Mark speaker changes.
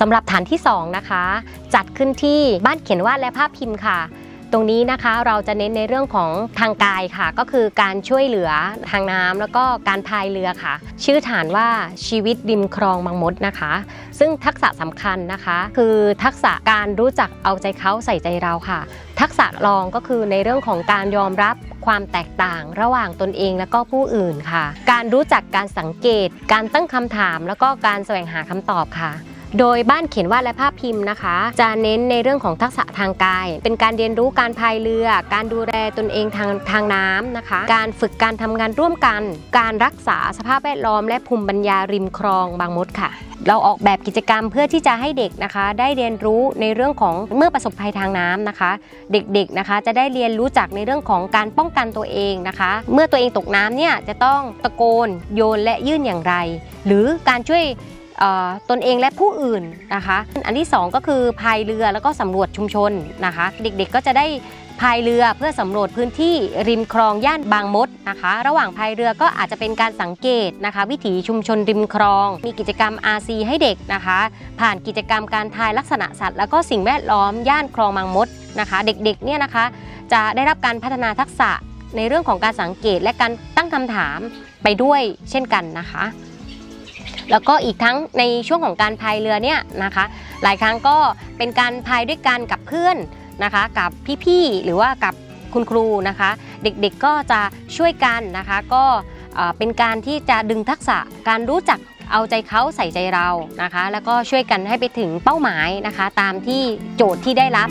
Speaker 1: สำหรับฐานที่2นะคะ จัดขึ้นที่บ้านเขียนวาดและภาพพิมพ์ค่ะ ตรงนี้นะคะเราจะเน้นในเรื่องของทางกายค่ะ ก็คือการช่วยเหลือทางน้ำแล้วก็การพายเรือค่ะ ชื่อฐานว่าชีวิตริมคลองบางมดนะคะ ซึ่งทักษะสำคัญนะคะ คือทักษะการรู้จักเอาใจเขาใส่ใจเราค่ะ ทักษะรองก็คือในเรื่องของการยอมรับความแตกต่างระหว่างตนเองและก็ผู้อื่นค่ะ การรู้จักการสังเกต การตั้งคำถาม แล้วก็การแสวงหาคำตอบค่ะ โดยบ้านเขียนวาดและภาพพิมพ์นะคะ จะเน้นในเรื่องของทักษะทางกาย เป็นการเรียนรู้การพายเรือ การดูแลตนเองทางทางน้ำนะคะ การฝึกการทำงานร่วมกัน การรักษาสภาพแวดล้อม และภูมิปัญญาริมคลองบางมดค่ะเราออกแบบกิจกรรมเพื่อที่จะให้เด็กนะคะ ได้เรียนรู้ในเรื่องของเมื่อประสบภัยทางน้ำนะคะ เด็กๆนะคะจะได้เรียนรู้จักในเรื่องของการป้องกันตัวเองนะคะ เมื่อตัวเองตกน้ำเนี่ยจะต้องตะโกนโยนและยื่นอย่างไร หรือการช่วย ตนเองและผู้อื่นนะคะ อันที่สองก็คือพายเรือแล้วก็สำรวจชุมชนนะคะ เด็กๆก็จะได้พายเรือเพื่อสำรวจพื้นที่ริมคลองย่านบางมดนะคะ ระหว่างพายเรือก็อาจจะเป็นการสังเกตนะคะ วิถีชุมชนริมคลอง มีกิจกรรม RC ให้เด็กนะคะ ผ่านกิจกรรมการทายลักษณะสัตว์ แล้วก็สิ่งแวดล้อมย่านคลองบางมดนะคะ เด็กๆเนี่ยนะคะ จะได้รับการพัฒนาทักษะในเรื่องของการสังเกตและการตั้งคำถามไปด้วยเช่นกันนะคะ แล้วก็อีกทั้งในช่วงของการพายเรือเนี่ยนะคะ หลายครั้งก็เป็นการพายด้วยกันกับเพื่อนนะคะ กับพี่ๆหรือว่ากับคุณครูนะคะ เด็กๆก็จะช่วยกันนะคะ ก็เอ่อเป็นการที่จะดึงทักษะการรู้จักเอาใจเขาใส่ใจเรานะคะ แล้วก็ช่วยกันให้ไปถึงเป้าหมายนะคะ ตามที่โจทย์ที่ได้รับ